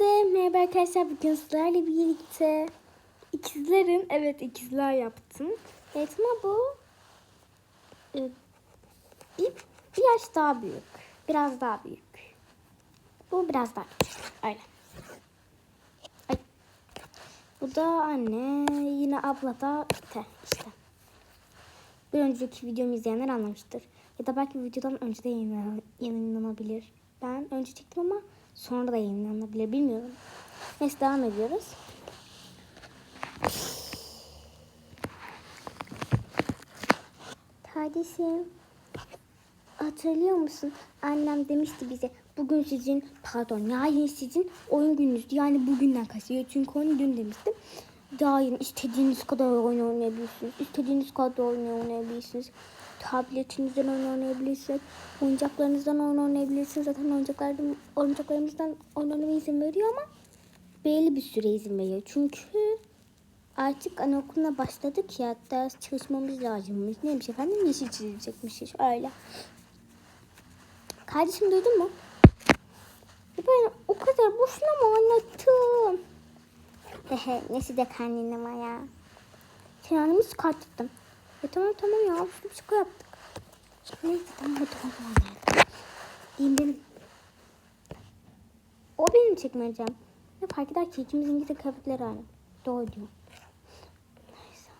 Hepinize merhaba arkadaşlar. Bugün sizlerle birlikte ikizlerin, evet ikizler yaptım. Evet ama bu e, bir, bir yaş daha büyük. Biraz daha büyük. Bu biraz daha küçük. Öyle. Ay. Bu da anne, yine abla da te, işte. Bir önceki videomu izleyenler anlamıştır. Ya da belki videodan önce de yayınlan- yayınlanabilir. Ben önce çektim ama sonra da yayınlanabilir bilmiyorum. Neyse devam ediyoruz. Kardeşim hatırlıyor musun? Annem demişti bize bugün sizin pardon yarın sizin oyun gününüzdü. Yani bugünden kasıyor. Çünkü onu dün demiştim. Yarın istediğiniz kadar oyun oynayabilirsiniz. İstediğiniz kadar oyun oynayabilirsiniz. Tabletinizden oyun oynayabilirsiniz. Oyuncaklarınızdan oyun oynayabilirsiniz. Zaten oyuncaklardan, oyuncaklarımızdan oyun oynamaya izin veriyor ama belli bir süre izin veriyor. Çünkü artık anaokuluna başladık ya ders çalışmamız lazımmış. Neymiş efendim yeşil çizilecekmiş öyle. Kardeşim duydun mu? Ben o kadar boşuna mı anlattım? Nesi de kendine ama ya. Sen annemi. Ya tamam tamam ya bir şaka yaptık. Neyse tamam zaman ya. Diyeyim benim. O benim çekmecem. Ne fark eder ki ikimizin de kıyafetleri aynı. Doğru diyor. Neyse.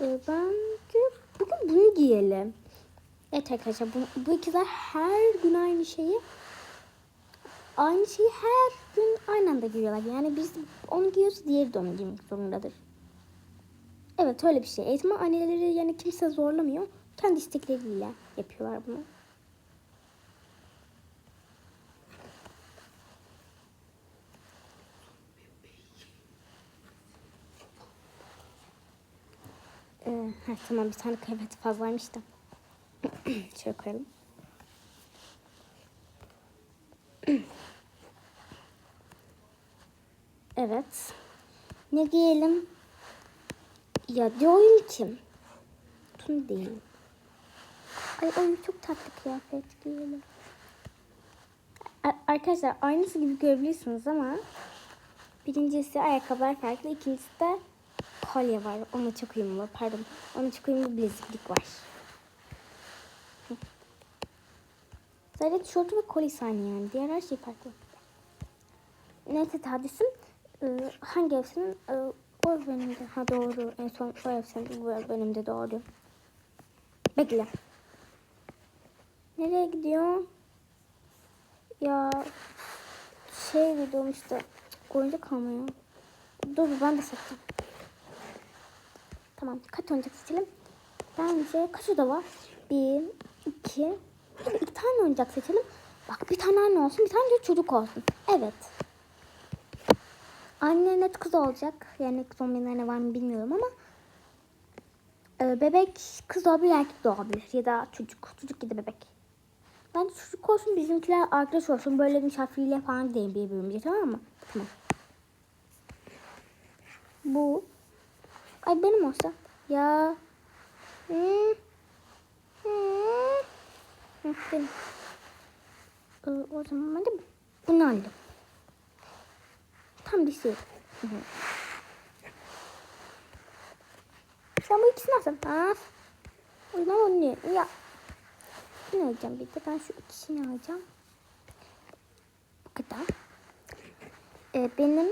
Ee, bence bugün bunu giyelim. Evet arkadaşlar bu, bu ikizler her gün aynı şeyi aynı şeyi her gün aynı anda giyiyorlar. Yani biz onu giyiyoruz diğeri de onu giymek zorundadır. Evet öyle bir şey. Eğitim anneleri yani kimse zorlamıyor. Kendi istekleriyle yapıyorlar bunu. Ee, heh, tamam bir tane kıyafeti fazlaymış da. Şöyle koyalım. evet. Ne giyelim? Ya diyorum ki. Tun değil. Ay ay çok tatlı kıyafet giyelim. Arkadaşlar aynısı gibi görebilirsiniz ama birincisi ayakkabılar farklı, ikincisi de kolye var. Ona çok uyumlu. Pardon. Ona çok uyumlu bileziklik var. Sadece tişörtü ve kolyesi aynı yani. Diğer her şey farklı. Neyse Tadis'im e, hangi? E, o ev benim de. Ha doğru. En son o senin. Bu ev benim de doğru. Bekle. Nereye gidiyor? Ya şey gidiyorum işte. Oyuncak almaya. Dur ben de satayım. Tamam. Kaç oyuncak seçelim? Bence kaç oda var? Bir, iki. Hadi iki tane oyuncak seçelim. Bak bir tane anne olsun, bir tane de çocuk olsun. Evet. Anne net kız olacak. Yani kız olmayan anne var mı bilmiyorum ama e, bebek kız olabilir, erkek de olabilir. Ya da çocuk. Çocuk ya bebek. Bence çocuk olsun, bizimkiler arkadaş olsun. Böyle misafirliğe falan gidelim birbirimize tamam mı? Tamam. Bu Ay benim olsa. Ya. Hmm. Hmm. Benim. Ee, o zaman ben de bunu aldım. Tam dişi. Hı. Sen bu ikisini alsın. Ha? O zaman onu ne? Ya. Ne alacağım bir de ben şu ikisini alacağım. Bu kadar. Ee, benim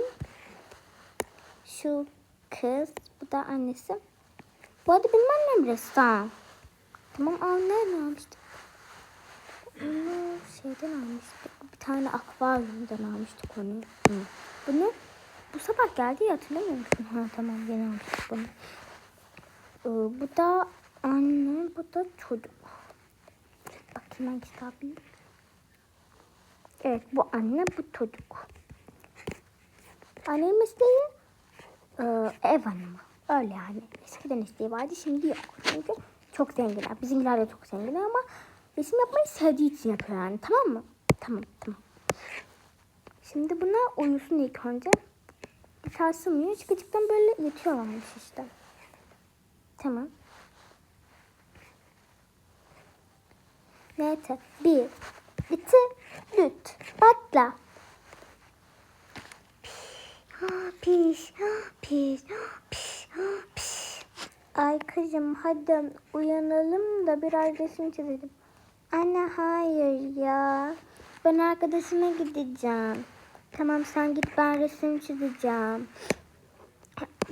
şu kız. Bu da annesi. Bu arada benim annem ressam. Tamam aa nereden Onu şeyden almıştık. Bir tane akvaryumdan almıştık onu. Hı. Bunu bu sabah geldi ya hatırlamıyor musun? Ha tamam yeni almıştık bunu. Ee, bu da anne, bu da çocuk. Bakayım hangisi büyük. Evet bu anne, bu çocuk. Annemin mesleği e, ev hanımı. Öyle yani. Eskiden isteği vardı şimdi yok. Çünkü çok zenginler. Bizimkiler de çok zenginler ama resim yapmayı sevdiği için yapıyor yani. Tamam mı? Tamam tamam. Şimdi buna uyusun ilk önce. Sarsılmıyor. Çıkıcıktan böyle yatıyorlarmış işte. Tamam. Neyse. Bir. İki. Üç. Patla. Piş, piş, piş, piş. Ay kızım hadi uyanalım da biraz resim çizelim. Anne hayır ya. Ben arkadaşıma gideceğim. Tamam sen git ben resim çizeceğim.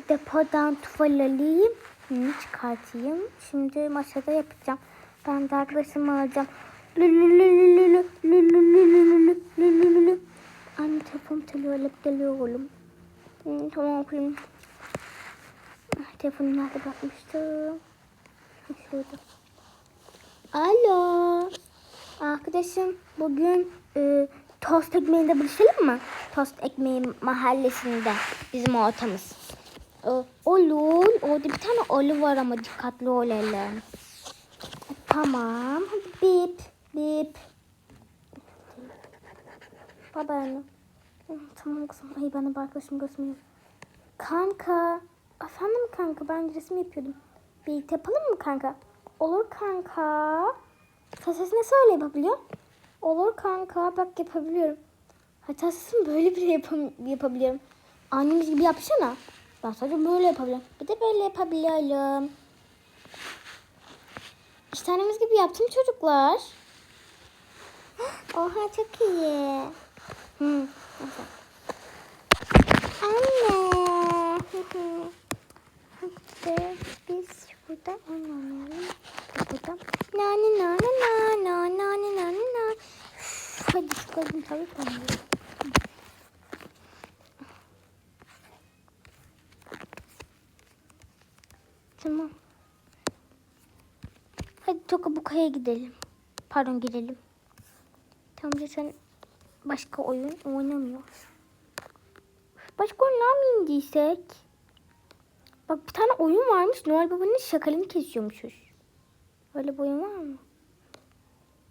Depodan tuval alayım. Çıkartayım. Şimdi masada yapacağım. Ben de arkadaşımı alacağım. Anne telefon telefon alıp geliyor oğlum. Tamam okuyayım. Ah, Telefonu nerede bırakmıştım? Ha, Şurada. Alo. Arkadaşım bugün e, tost ekmeğinde buluşalım mı? Tost ekmeği mahallesinde bizim ortamız. E, olur. Orada bir tane oli var ama dikkatli ol hele. Tamam. Hadi bip bip. Baba anne. Tamam kızım. Ay bana bir arkadaşım göstermiyor. Kanka. Efendim kanka ben resim yapıyordum. Birlikte yapalım mı kanka? Olur kanka. Sen sesini söyle yapabiliyor. Olur kanka bak yapabiliyorum. Hatta sesimi böyle bile yapam yapabiliyorum. Annemiz gibi yapsana. Ben sadece böyle yapabiliyorum. Bir de böyle yapabiliyorum. İşte annemiz gibi yaptım çocuklar. Oha çok iyi. Neyse. Anne. Hadi biz burada oynayalım. Burada. Nane nane nane nane nane nane nane. Hadi çıkalım tabii ki. Tamam. Hadi Tokabuka'ya gidelim. Pardon gidelim. Tamam zaten başka oyun oynamıyoruz. Başka oyunlar mı indiysek? Bak bir tane oyun varmış. Noel Baba'nın şakalını kesiyormuşuz. Öyle bir oyun var mı?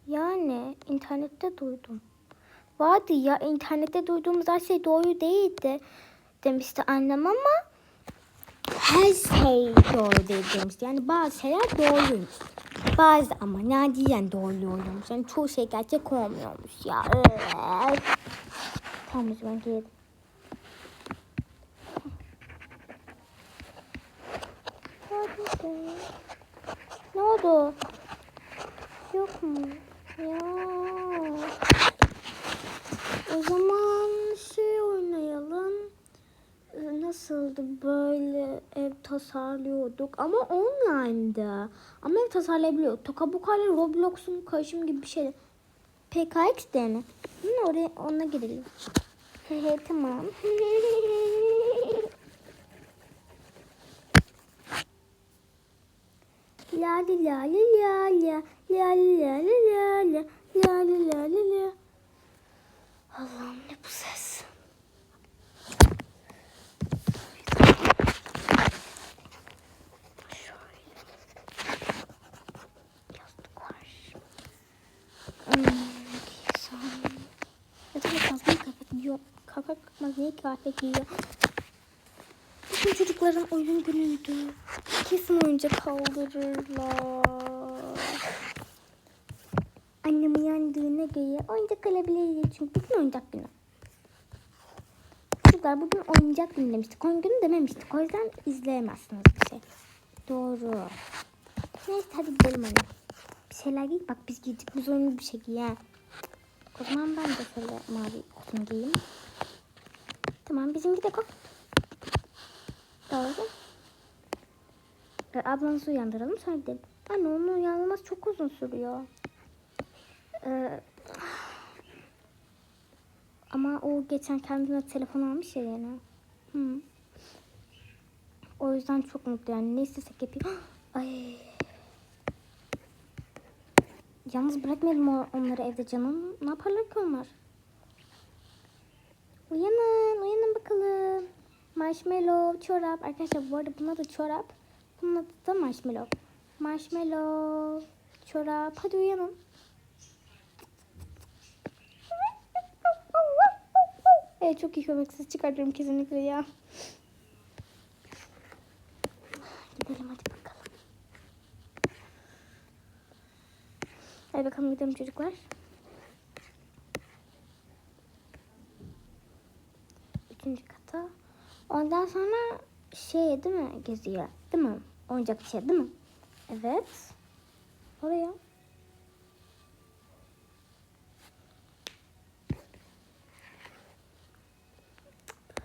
Yani internette duydum. Vardı ya internette duyduğumuz her şey doğru değildi demişti annem ama her şey doğru değil demişti. Yani bazı şeyler doğruymuş. Bazı ama nadiren doğru oluyormuş. Yani çoğu şey gerçek olmuyormuş ya. Tamam zaman gidelim. Ne oldu? Yok mu? Ya. O zaman şey oynayalım. Ee, Nasıldı böyle ev tasarlıyorduk ama online'da. Ama ev tasarlayabiliyorduk. Tokabuka ile Roblox'un karışımı gibi bir şey. PKX de ne? Hı, oraya ona girelim. Tamam. La li la li la la la li la li la la la li la li la. Allah'ım ne bu ses? Hmm. Kaka kalkmaz niye kıyafet giyiyor? Bugün çocukların oyun günüydü. Kesin oyuncak kaldırırlar. Annem uyandığına göre oyuncak alabiliriz. Çünkü bugün oyuncak günü. Çocuklar bugün oyuncak günü demiştik. Oyun günü dememiştik. O yüzden izleyemezsiniz bir şey. Doğru. Neyse hadi gidelim anne. Bir şeyler giy. Bak biz giydik. Bu zorunlu bir şey giy. ha. O zaman ben de şöyle mavi kostüm giyeyim. Tamam bizimki de koy. Doğru. E, ablanızı uyandıralım sonra gidelim. Anne onun uyanması çok uzun sürüyor. Ee, ama o geçen kendine telefon almış ya yine. Hı. O yüzden çok mutlu yani ne istesek yapayım. Ay. Yalnız bırakmayalım onları evde canım. Ne yaparlar ki onlar? Uyanın, uyanın bakalım. Marshmallow, çorap. Arkadaşlar bu arada bunun adı çorap. Bunun adı da marshmallow. Marshmallow, çorap. Hadi uyanın. Evet çok iyi köpek sesi çıkartıyorum kesinlikle ya. Gidelim hadi bakalım. Hadi bakalım gidelim çocuklar. ikinci kata. Ondan sonra şey değil mi geziyor? Değil mi? Oyuncak şey değil mi? Evet. Oraya.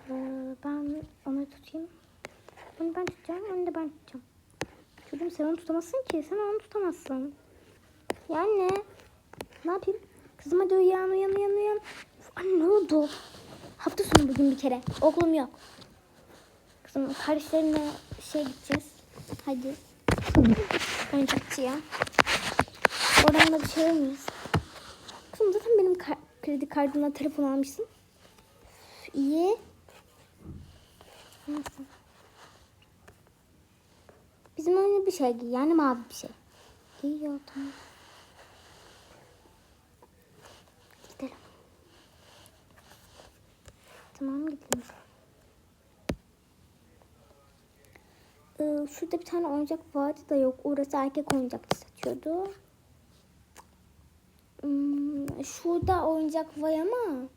Ee, ben onu tutayım. Bunu ben tutacağım, onu da ben tutacağım. Çocuğum sen onu tutamazsın ki. Sen onu tutamazsın. Ya anne. Ne yapayım? Kızım hadi uyan uyan uyan uyan. Uf, ne oldu? Hafta sonu bugün bir kere. Okulum yok. Kızım kardeşlerimle şey gideceğiz. Hadi. Oyuncakçıya. Oradan da bir şey alırız. Kızım zaten benim kar- kredi kartımla telefon almışsın. İyi. Nasıl? Bizim öyle bir şey giy. Yani mavi bir şey. İyi ya tamam. Gidelim. Tamam gidelim. Ee, şurada bir tane oyuncak vardı da yok. Orası erkek oyuncakçı satıyordu. Hmm, şurada oyuncak var ama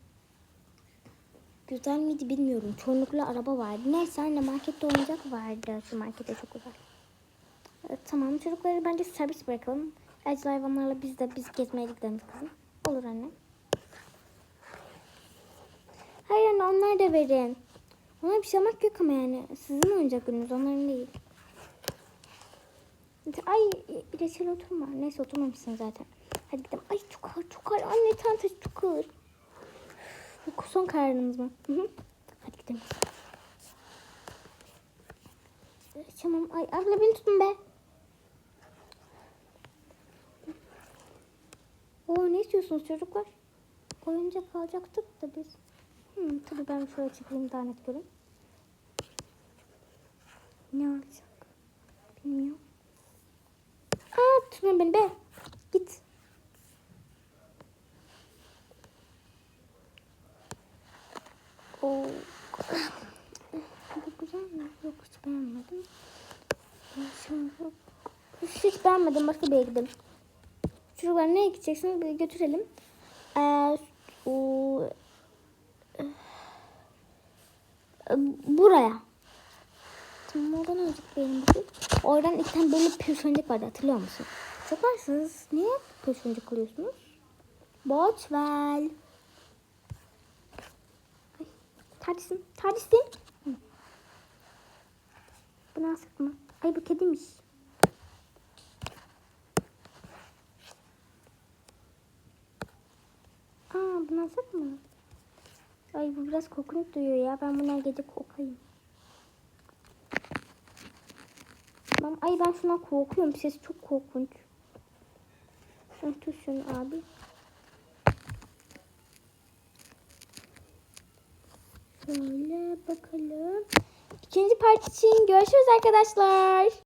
güzel miydi bilmiyorum. Çoğunlukla araba vardı. Neyse anne markette oyuncak vardı. Şu markete çok güzel. Evet, tamam çocukları bence servis bırakalım. Evcil hayvanlarla biz de biz gezmeye gidelim kızım. Olur anne. Hayır anne onlar da verin. Ona bir şey almak yok ama yani. Sizin oyuncak gününüz onların değil. Ay reçel oturma. Neyse oturmamışsın zaten. Hadi gidelim. Ay çok ağır çok ağır. Anne çantası çok ağır. Bu son kararınız mı? Hı hı. Hadi gidelim. Tamam. Ay abla beni tutun be. Oo ne istiyorsunuz çocuklar? Oyuncak alacaktık da biz. Hmm, tabii ben şöyle çıkayım daha net görün. Ne alacak? Bilmiyorum. Aa tutma beni be. Git. Oo. Bu güzel mi? Yok hiç beğenmedim. Şimdi hiç beğenmedim. Başka bir yere gidelim. Çocuklar nereye gideceksiniz? Bir götürelim. Ee, o, e, buraya. Tamam oradan azıcık benim bakayım. Oradan iki tane böyle pürsoncuk vardı hatırlıyor musun? Siz niye pürsoncuk alıyorsunuz? Boş ver. Tartışsın. Hı. Buna sıkma. Ay bu kediymiş. Aa bunu alsak mı? Ay bu biraz korkunç duyuyor ya. Ben her gece kokayım. Tamam. Ay ben şuna korkuyorum. Sesi çok korkunç. Sen tut şunu abi. Şöyle bakalım. İkinci part için görüşürüz arkadaşlar.